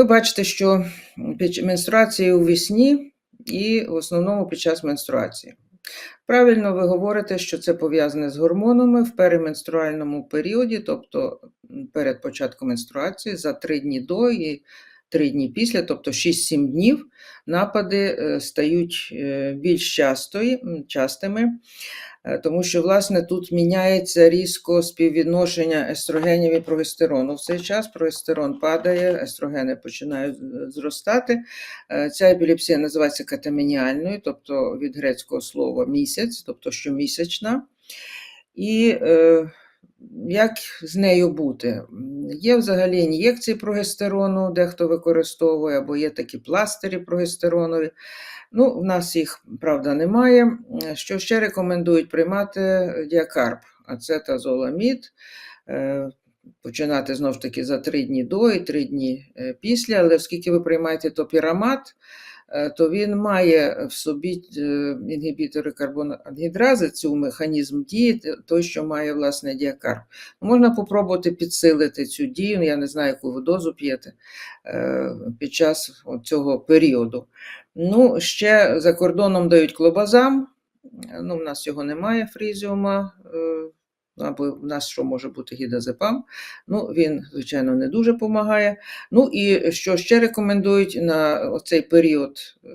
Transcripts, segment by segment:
ви бачите, що менструація у вісні і в основному під час менструації. Правильно ви говорите, що це пов'язане з гормонами в переменструальному періоді, тобто перед початком менструації, за три дні до і 3 дні після, тобто 6-7 днів, напади е, стають е, більш частої, частими, е, тому що, власне, тут міняється різко співвідношення естрогенів і прогестерону. В цей час прогестерон падає, естрогени починають зростати. Ця епілепсія називається катаменіальною, тобто від грецького слова місяць, тобто щомісячна. І е, як з нею бути? Є взагалі ін'єкції прогестерону, дехто використовує, або є такі пластирі прогестеронові. Ну, в нас їх, правда, немає. Що ще рекомендують приймати діакарп, ацетазоламід, е, починати знову ж таки за 3 дні до і 3 дні е, після, але оскільки ви приймаєте топірамат, то він має в собі е, інгібітори карбонангідрази, цю механізм дії, той, що має власне діакарп. Можна попробувати підсилити цю дію, я не знаю, яку ви дозу п'єте е, під час цього періоду. Ну, ще за кордоном дають клобазам, ну, в нас його немає, фрізіума, е, або в нас що може бути гідазепам. Ну, він, звичайно, не дуже допомагає. Ну і що ще рекомендують на цей період е,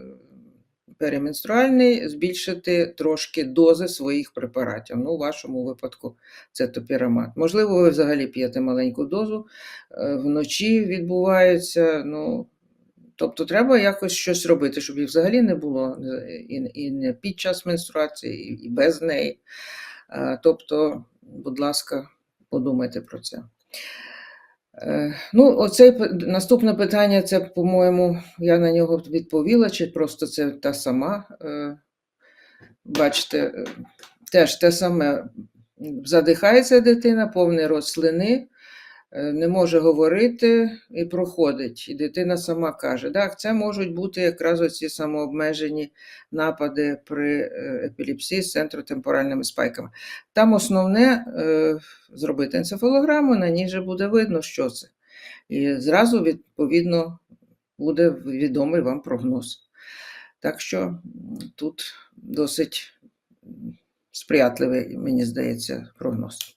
переменструальний збільшити трошки дози своїх препаратів. Ну, у вашому випадку це топірамат. Можливо, ви взагалі п'єте маленьку дозу, е, вночі відбувається. Ну, тобто треба якось щось робити, щоб їх взагалі не було е, і, не під час менструації, і, без неї. Тобто, будь ласка, подумайте про це. Е, Ну, оце наступне питання, це, по-моєму, я на нього відповіла, чи просто це та сама. е, Бачите, е, теж те саме. Задихається дитина, повний рот слини, не може говорити і проходить. І дитина сама каже, так, це можуть бути якраз оці самообмежені напади при е, епілепсії з центротемпоральними спайками. Там основне е, зробити енцефалограму, на ній же буде видно, що це. І зразу, відповідно, буде відомий вам прогноз. Так що тут досить сприятливий, мені здається, прогноз.